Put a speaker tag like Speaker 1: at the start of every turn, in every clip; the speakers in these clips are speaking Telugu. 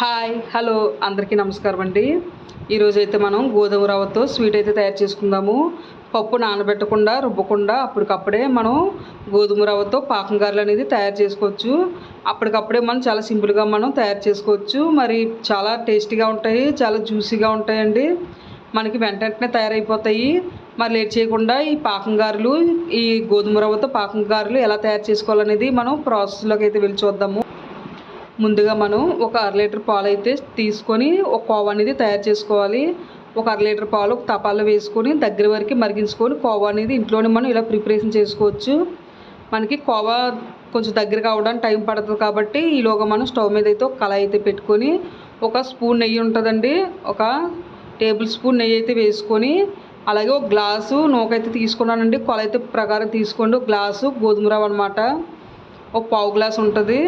Speaker 1: హాయ్ హలో అందరికీ నమస్కారం అండి. ఈరోజైతే మనం గోధుమ రవ్వతో స్వీట్ అయితే తయారు చేసుకుందాము. పప్పు నానబెట్టకుండా రుబ్బకుండా అప్పటికప్పుడే మనం గోధుమ రవ్వతో పాకం గారెలు అనేది తయారు చేసుకోవచ్చు. అప్పటికప్పుడే మనం చాలా సింపుల్గా మనం తయారు చేసుకోవచ్చు. మరి చాలా టేస్టీగా ఉంటాయి చాలా జ్యూసీగా ఉంటాయండి. మనకి వెంట వెంటనే తయారైపోతాయి. మరి లేట్ చేయకుండా ఈ పాకం గారెలు ఈ గోధుమ రవ్వతో పాకం గారెలు ఎలా తయారు చేసుకోవాలనేది మనం ప్రాసెస్లోకి అయితే వెళ్ళి చూద్దాము. ముందుగా మనం ఒక అర లీటర్ పాలు అయితే తీసుకొని ఒక కోవా అనేది తయారు చేసుకోవాలి. ఒక అర లీటర్ పాలు ఒక తపాల్లో వేసుకొని దగ్గర వరకు మరిగించుకొని కోవా అనేది ఇంట్లోనే మనం ఇలా ప్రిపరేషన్ చేసుకోవచ్చు. మనకి కోవా కొంచెం దగ్గర కావడానికి టైం పడుతుంది కాబట్టి ఈలోగా మనం స్టవ్ మీద అయితే ఒక కళాయి అయితే పెట్టుకొని ఒక స్పూన్ నెయ్యి ఉంటుందండి. ఒక టేబుల్ స్పూన్ నెయ్యి అయితే వేసుకొని అలాగే ఒక గ్లాసు నూకైతే తీసుకున్నానండి. కొలైతే ప్రకారం తీసుకోండి. ఒక గ్లాసు గోధుమ రవ్వ అనమాట ఒక పావు గ్లాస్ ఉంటుంది.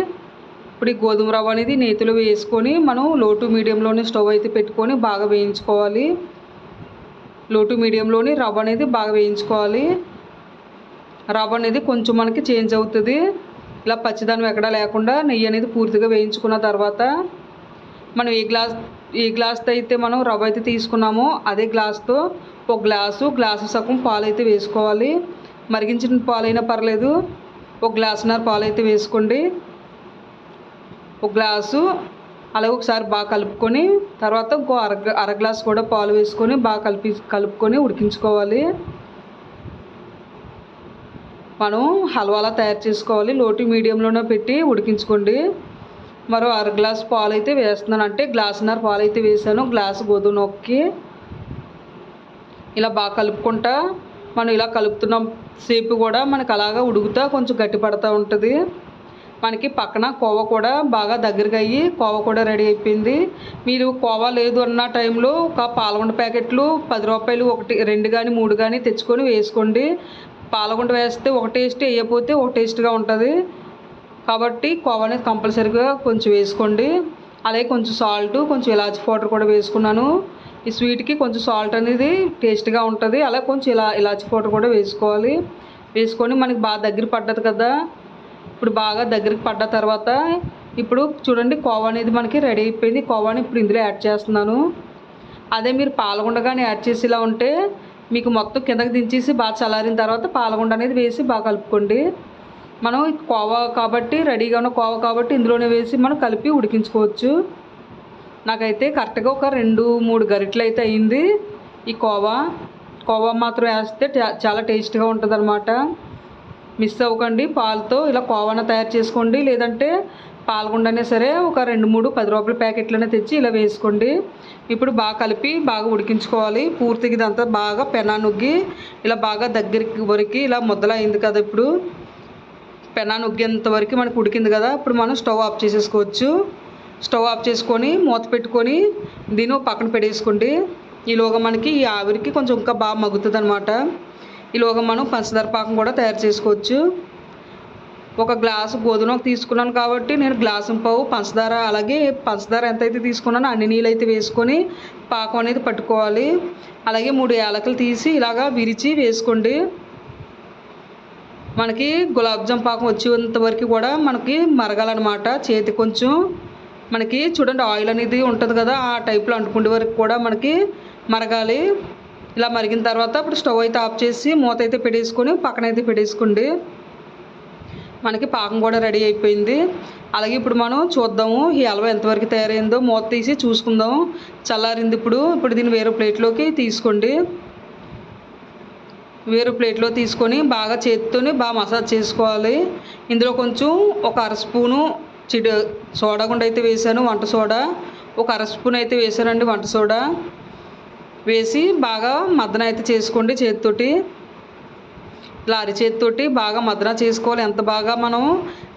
Speaker 1: ఇప్పుడు ఈ గోధుమ రవ్వ అనేది నేతిలో వేసుకొని మనం లో టు మీడియంలోనే స్టవ్ అయితే పెట్టుకొని బాగా వేయించుకోవాలి. లో టు మీడియంలోని రవ్వ అనేది బాగా వేయించుకోవాలి. రవ్వ అనేది కొంచెం మనకి చేంజ్ అవుతుంది. ఇలా పచ్చిదనం ఎక్కడా లేకుండా నెయ్యి అనేది పూర్తిగా వేయించుకున్న తర్వాత మనం ఏ గ్లాస్ ఏ గ్లాస్తో అయితే మనం రవ్వ అయితే తీసుకున్నామో అదే గ్లాస్తో ఒక గ్లాసు గ్లాసు సగం పాలు అయితే వేసుకోవాలి. మరిగించిన పాలైనా పర్లేదు. ఒక గ్లాసున్నర పాలు అయితే వేసుకోండి. ఒక గ్లాసు అలాగే ఒకసారి బాగా కలుపుకొని తర్వాత ఇంకో అర అర గ్లాస్ కూడా పాలు వేసుకొని బాగా కలిపి కలుపుకొని ఉడికించుకోవాలి. మనం హల్వాలా తయారు చేసుకోవాలి. లోటు మీడియంలోనే పెట్టి ఉడికించుకోండి. మరో అర గ్లాస్ పాలు అయితే వేస్తున్నాను. అంటే గ్లాసున్నర పాలు అయితే వేసాను. గ్లాసు గోధుమ నొక్కి ఇలా బాగా కలుపుకుంటా మనం ఇలా కలుపుతున్న. సేపు కూడా మనకు అలాగా ఉడుకుతా కొంచెం గట్టి పడుతూ ఉంటుంది. మనకి పక్కన కోవ కూడా బాగా దగ్గరగా అయ్యి కోవ కూడా రెడీ అయిపోయింది. మీరు కోవ లేదు అన్న టైంలో ఒక పాలగుండ ప్యాకెట్లు పది రూపాయలు ఒకటి రెండు కానీ మూడు కానీ తెచ్చుకొని వేసుకోండి. పాలగుండ వేస్తే ఒక టేస్ట్ వేయకపోతే ఒక టేస్ట్గా ఉంటుంది. కాబట్టి కోవ అనేది కంపల్సరీగా కొంచెం వేసుకోండి. అలాగే కొంచెం సాల్ట్ కొంచెం ఇలాచి పౌడర్ కూడా వేసుకున్నాను. ఈ స్వీట్కి కొంచెం సాల్ట్ అనేది టేస్ట్గా ఉంటుంది. అలాగే కొంచెం ఇలా ఇలాచి పౌడర్ కూడా వేసుకోవాలి. వేసుకొని మనకి బాగా దగ్గర పడ్డది కదా ఇప్పుడు బాగా దగ్గరికి పడ్డ తర్వాత ఇప్పుడు చూడండి కోవా అనేది మనకి రెడీ అయిపోయింది. కోవాని ఇప్పుడు ఇందులో యాడ్ చేస్తున్నాను. అదే మీరు పాలగుండగానే యాడ్ చేసేలా ఉంటే మీకు మొత్తం కిందకి దించేసి బాగా చల్లారిన తర్వాత పాలగుండ అనేది వేసి బాగా కలుపుకోండి. మనం కోవా కాబట్టి రెడీగా ఉన్న కోవా కాబట్టి ఇందులోనే వేసి మనం కలిపి ఉడికించుకోవచ్చు. నాకైతే కరెక్ట్గా ఒక రెండు మూడు గరిటెలు అయితే అయింది ఈ కోవా. కోవా మాత్రం వేస్తే చాలా టేస్ట్గా ఉంటుంది మిస్ అవ్వకండి పాలతో ఇలా కోవన తయారు చేసుకోండి లేదంటే పాలగుండనే సరే ఒక రెండు మూడు పది రూపాయల ప్యాకెట్లనే తెచ్చి ఇలా వేసుకోండి. ఇప్పుడు బాగా కలిపి బాగా ఉడికించుకోవాలి. పూర్తిగా ఇదంతా బాగా పెనా నొగ్గి ఇలా బాగా దగ్గరికి వరకు ఇలా మొదలైంది కదా ఇప్పుడు. పెనా నొగ్గేంత వరకు మనకు ఉడికింది కదా ఇప్పుడు మనం స్టవ్ ఆఫ్ చేసేసుకోవచ్చు. స్టవ్ ఆఫ్ చేసుకొని మూత పెట్టుకొని దీన్ని పక్కన పెట్టేసుకోండి. ఈలోగా మనకి ఈ ఆవిరికి కొంచెం ఇంకా బాగా మగ్గుతుంది అనమాట ఈలోగా మనం పంచదార పాకం కూడా తయారు చేసుకోవచ్చు. ఒక గ్లాసు గోధుమ తీసుకున్నాను కాబట్టి నేను గ్లాసు పావు పంచదార అలాగే పంచదార ఎంతైతే తీసుకున్నానో అన్ని నీళ్ళు అయితే వేసుకొని పాకం అనేది పట్టుకోవాలి. అలాగే మూడు యాలకులు తీసి ఇలాగా విరిచి వేసుకోండి. మనకి గులాబ్జామ్ పాకం వచ్చేంత వరకు కూడా మనకి మరగాలన్నమాట. చేతి కొంచెం మనకి చూడండి ఆయిల్ అనేది ఉంటుంది కదా ఆ టైప్లో అంటుకుండే వరకు కూడా మనకి మరగాలి. ఇలా మరిగిన తర్వాత ఇప్పుడు స్టవ్ అయితే ఆఫ్ చేసి మూత అయితే పెట్టేసుకొని పక్కన అయితే పెట్టేసుకోండి. మనకి పాకం కూడా రెడీ అయిపోయింది. అలాగే ఇప్పుడు మనం చూద్దాము ఈ హల్వా ఎంతవరకు తయారైందో. మూత తీసి చూసుకుందాం చల్లారింది ఇప్పుడు. ఇప్పుడు దీన్ని వేరే ప్లేట్లోకి తీసుకోండి. వేరే ప్లేట్లో తీసుకొని బాగా చేతితోని బాగా మసాజ్ చేసుకోవాలి. ఇందులో కొంచెం ఒక అర స్పూను సోడా గుండ అయితే వేసాను వంట సోడా. ఒక అర స్పూన్ అయితే వేసానండి వంట సోడా. వేసి బాగా మద్దన అయితే చేసుకోండి చేతితోటి. ఇలా అరిచేతితోటి బాగా మదన చేసుకోవాలి. ఎంత బాగా మనం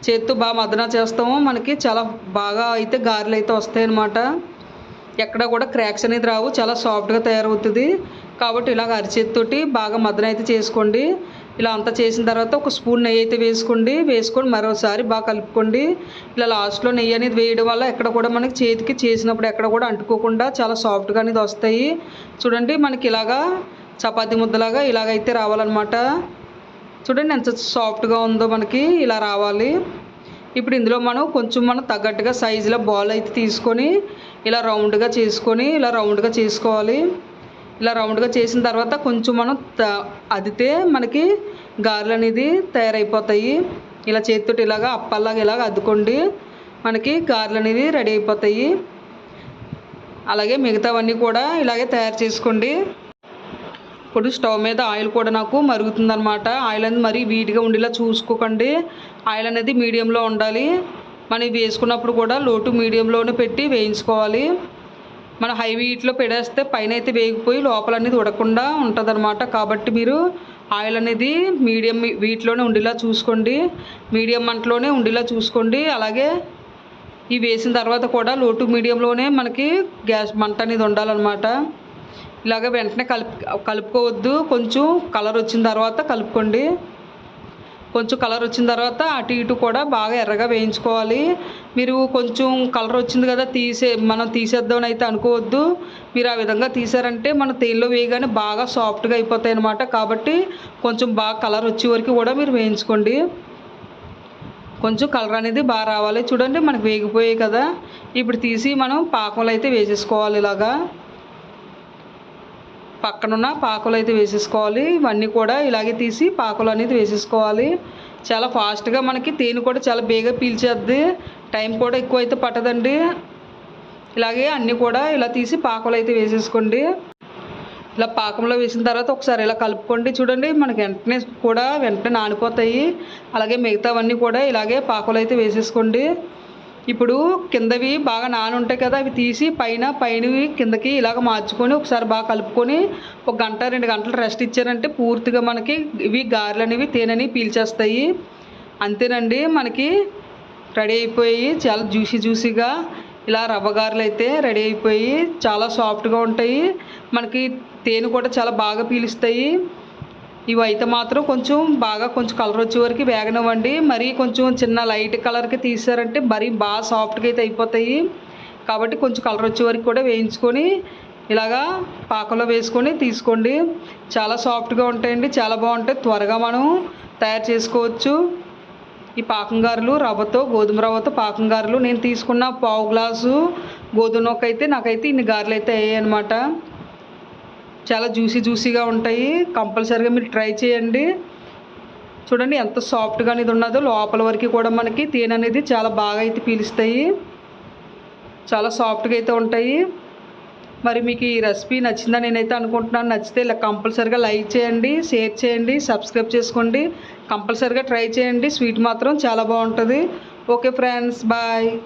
Speaker 1: చేతితో బాగా మదన చేస్తామో మనకి చాలా బాగా అయితే గారెలు అయితే వస్తాయి అన్నమాట ఎక్కడ కూడా క్రాక్స్ అనేది రావు. చాలా సాఫ్ట్గా తయారవుతుంది. కాబట్టి ఇలాగ అరిచేతితోటి బాగా మదన అయితే చేసుకోండి. ఇలా అంతా చేసిన తర్వాత ఒక స్పూన్ నెయ్యి అయితే వేసుకోండి. వేసుకొని మరోసారి బాగా కలుపుకోండి. ఇలా లాస్ట్లో నెయ్యి అనేది వేయడం వల్ల ఎక్కడ కూడా మనకి చేతికి చేసినప్పుడు ఎక్కడ కూడా అంటుకోకుండా చాలా సాఫ్ట్గా అనేది వస్తాయి. చూడండి మనకి ఇలాగా చపాతీ ముద్దలాగా ఇలాగైతే రావాలన్నమాట. చూడండి ఎంత సాఫ్ట్గా ఉందో మనకి ఇలా రావాలి. ఇప్పుడు ఇందులో మనం కొంచెం మనం తగ్గట్టుగా సైజులో బాల్ అయితే తీసుకొని ఇలా రౌండ్గా చేసుకొని ఇలా రౌండ్గా చేసుకోవాలి. ఇలా రౌండ్గా చేసిన తర్వాత కొంచెం మనం అదితే మనకి గారెలు అనేది తయారైపోతాయి. ఇలా చేతితోటి ఇలాగా అప్పల్లాగా ఇలాగ అద్దుకోండి. మనకి గారెలు అనేది రెడీ అయిపోతాయి. అలాగే మిగతావన్నీ కూడా ఇలాగే తయారు చేసుకోండి. ఇప్పుడు స్టవ్ మీద ఆయిల్ కూడా నాకు మరుగుతుందనమాట ఆయిల్ అనేది మరీ వీటిగా ఉండేలా చూసుకోకండి. ఆయిల్ అనేది మీడియంలో ఉండాలి. మనం వేసుకున్నప్పుడు కూడా లోటు మీడియంలోనే పెట్టి వేయించుకోవాలి. మనం హై హీట్లో పెడేస్తే పైన అయితే వేగిపోయి లోపల అనేది ఉడకుండా ఉంటుంది కాబట్టి మీరు ఆయిల్ అనేది మీడియం వీటిలోనే ఉండేలా చూసుకోండి. మీడియం మంటలోనే ఉండేలా చూసుకోండి. అలాగే ఇవి వేసిన తర్వాత కూడా లో టు మీడియంలోనే మనకి గ్యాస్ మంట అనేది ఉండాలన్నమాట. ఇలాగ వెంటనే కలుపు కలుపుకోవద్దు. కొంచెం కలర్ వచ్చిన తర్వాత కలుపుకోండి. కొంచెం కలర్ వచ్చిన తర్వాత అటు ఇటు కూడా బాగా ఎర్రగా వేయించుకోవాలి. మీరు కొంచెం కలర్ వచ్చింది కదా తీసే మనం తీసేద్దామని అయితే అనుకోవద్దు. మీరు ఆ విధంగా తీసారంటే మన తేల్లో వేయగానే బాగా సాఫ్ట్గా అయిపోతాయి అన్నమాట. కాబట్టి కొంచెం బాగా కలర్ వచ్చే వరకు కూడా మీరు వేయించుకోండి. కొంచెం కలర్ అనేది బాగా రావాలి. చూడండి మనకు వేగిపోయాయి కదా. ఇప్పుడు తీసి మనం పాకంలో అయితే వేసేసుకోవాలి ఇలాగా. పక్కనున్న పాకలు అయితే వేసేసుకోవాలి. ఇవన్నీ కూడా ఇలాగే తీసి పాకలు అనేది వేసేసుకోవాలి. చాలా ఫాస్ట్గా మనకి తేనె కూడా చాలా బేగా పీల్చేద్ది. టైం కూడా ఎక్కువ అయితే పట్టదండి. ఇలాగే అన్నీ కూడా ఇలా తీసి పాకంలో అయితే వేసేసుకోండి. ఇలా పాకంలో వేసిన తర్వాత ఒకసారి ఇలా కలుపుకోండి. చూడండి మనకి వెంటనే కూడా వెంటనే నానిపోతాయి. అలాగే మిగతావన్నీ కూడా ఇలాగే పాకలు అయితే వేసేసుకోండి. ఇప్పుడు కిందవి బాగా నాని ఉంటాయి కదా అవి తీసి పైన పైనవి కిందకి ఇలాగ మార్చుకొని ఒకసారి బాగా కలుపుకొని ఒక గంట రెండు గంటలు రెస్ట్ ఇచ్చారంటే పూర్తిగా మనకి ఇవి గారెలు అనేవి తేనెని పీల్చేస్తాయి. అంతేనండి మనకి రెడీ అయిపోయి చాలా జ్యూసీ జ్యూసీగా ఇలా రవ్వ గారెలు అయితే రెడీ అయిపోయి చాలా సాఫ్ట్గా ఉంటాయి. మనకి తేనె కూడా చాలా బాగా పీలుస్తాయి. ఇవి అయితే మాత్రం కొంచెం బాగా కొంచెం కలర్ వచ్చే వరకు వేగనివ్వండి. మరీ కొంచెం చిన్న లైట్ కలర్కి తీసారంటే మరీ బాగా సాఫ్ట్గా అయితే అయిపోతాయి. కాబట్టి కొంచెం కలర్ వచ్చే వరకు కూడా వేయించుకొని ఇలాగా పాకంలో వేసుకొని తీసుకోండి. చాలా సాఫ్ట్గా ఉంటాయండి. చాలా బాగుంటాయి. త్వరగా మనం తయారు చేసుకోవచ్చు. ఈ పాకంగారులు రవ్వతో గోధుమ రవ్వతో పాకం గారెలు. నేను తీసుకున్న పావు గ్లాసు గోధుమ నొక్క అయితే నాకైతే ఇన్ని గారెలు అయితే అయ్యాయి అనమాట చాలా జ్యూసీ జ్యూసీగా ఉంటాయి. కంపల్సరీగా మీరు ట్రై చేయండి. చూడండి ఎంత సాఫ్ట్గా అనేది ఉన్నదో లోపల వరకు కూడా మనకి తేనె అనేది చాలా బాగా అయితే పీలుస్తాయి. చాలా సాఫ్ట్గా అయితే ఉంటాయి. మరి మీకు ఈ రెసిపీ నచ్చిందని నేనైతే అనుకుంటున్నాను. నచ్చితే ఇలా కంపల్సరీగా లైక్ చేయండి షేర్ చేయండి సబ్స్క్రైబ్ చేసుకోండి. కంపల్సరీగా ట్రై చేయండి. స్వీట్ మాత్రం చాలా బాగుంటుంది. Okay friends bye.